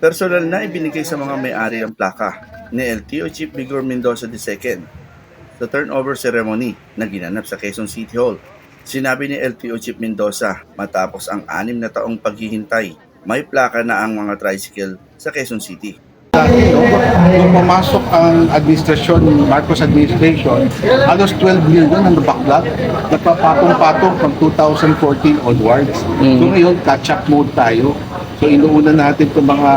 Personal na ibinigay sa mga may-ari ang plaka ni LTO Chief Vigor Mendoza II sa turnover ceremony na ginanap sa Quezon City Hall. Sinabi ni LTO Chief Mendoza matapos ang anim na taong paghihintay, may plaka na ang mga tricycle sa Quezon City. Nung pumasok ang administrasyon, Marcos administration, halos 12 million ang backlog. Nagpapatong-patong from 2014 onwards. So ngayon, catch-up mode tayo. So inuuna natin itong mga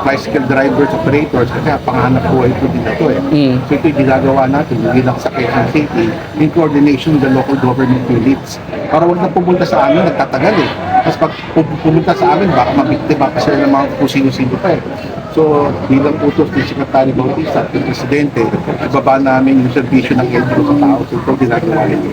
tricycle drivers, operators, kasi panganap buhay ito din ito eh. So ito yung ginagawa natin, hindi lang sa Quezon City, in coordination with the local government units. Para huwag na pumunta sa amin, nagtatagal eh. Tapos pag pu- pumunta sa amin, baka mabiktima pa sila ng mga kung sino-sino pa eh. So, bilang utos ni Secretary Bautista at ng Presidente, ibaba namin yung servisyo ng LTO sa tao. So, ito ginagawa nito.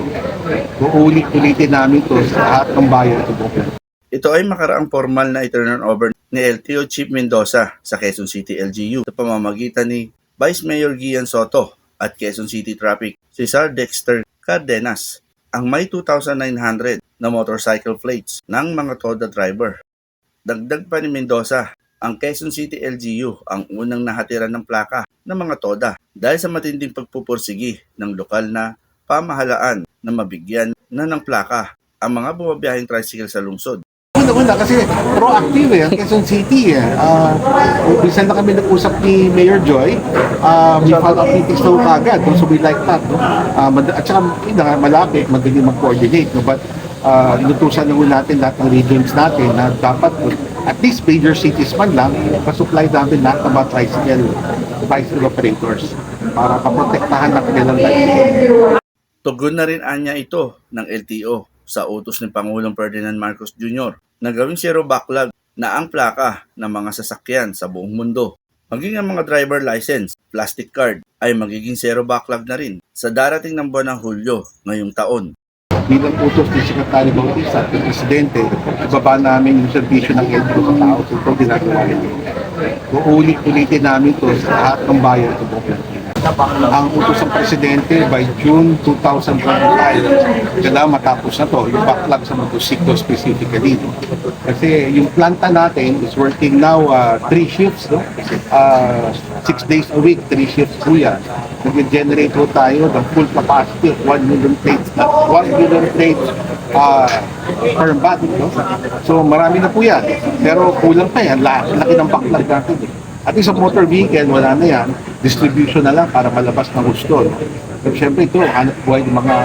So, ulit-ulitin namin ito sa lahat ng bayan ito buong Ito ay makaraang formal na i-turn over ni LTO Chief Mendoza sa Quezon City LGU sa pamamagitan ni Vice Mayor Gian Soto at Quezon City Traffic Cesar Dexter Cardenas ang may 2,900 na motorcycle plates ng mga TODA driver. Dagdag pa ni Mendoza, ang Quezon City LGU ang unang nahatiran ng plaka ng mga TODA dahil sa matinding pagpupursigi ng lokal na pamahalaan na mabigyan na ng plaka ang mga bumabiyaheng tricycle sa lungsod. Una-una kasi proactive eh, ang Quezon City eh. Uh, bisan na kami nag-usap ni Mayor Joy, uh, we follow up meetings na kagad. So we like that. No? Uh, at saka na malapit, madali mag-coordinate. No? But uh, inutusan na natin lahat ng regions natin na dapat at least major cities man lang, pasupply namin lahat ng mga tricycle, tricycle operators para paprotektahan ng kanilang life. Tugon na rin anya ito ng LTO sa utos ni Pangulong Ferdinand Marcos Jr. na gawing zero backlog na ang plaka ng mga sasakyan sa buong mundo. Maging ang mga driver license, plastic card ay magiging zero backlog na rin sa darating ng buwan ng Hulyo ngayong taon. Bilang utos ni Secretary Bautista at ng Presidente, ibaba namin yung servisyo ng LTO sa tao. So ito ginagawa nito. So ulit-ulitin namin ito sa lahat ng bayan sa buong. Ang utos ng Presidente by June 2025, kailangan matapos na to, yung backlog sa motosiklo specifically. Kasi yung planta natin is working now uh, three shifts, no? Uh, six days a week, three shifts po yan. Nag-generate po tayo ng full capacity of 1 million plates, na 1 million plates uh, per month. No? So marami na po yan. Pero kulang pa yan, laki, ng backlog natin. Eh. At sa motor vehicle, wala na yan. Distribution na lang para malabas ng gusto. No? Pero syempre ito, hanap buhay ng mga,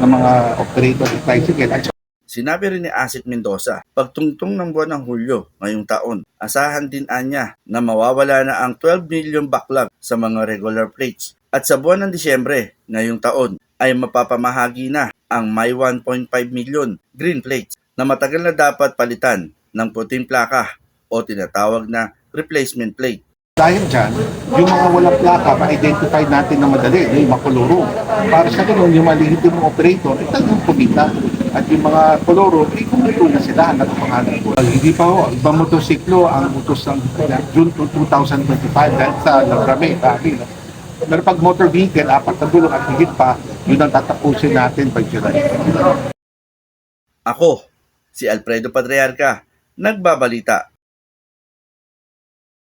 ng mga operator ng tricycle. At Sinabi rin ni Asit Mendoza, pagtungtong ng buwan ng Hulyo ngayong taon, asahan din anya na mawawala na ang 12 million backlog sa mga regular plates. At sa buwan ng Disyembre ngayong taon ay mapapamahagi na ang may 1.5 million green plates na matagal na dapat palitan ng puting plaka o tinatawag na replacement plate. Dahil dyan, yung mga walang plaka, ma-identify natin na madali, yung makuluro. Para sa ganun, yung maliit yung operator, eh talagang kumita. At yung mga koloro, eh kumito na sila, ang pangalan ko. Hindi pa ho, ibang motosiklo ang utos ng June 2025 dahil sa Lagrame, dati. Pero pag motor vehicle, apat na gulong at higit pa, yun ang tatapusin natin by July. Ako, si Alfredo Patriarca, nagbabalita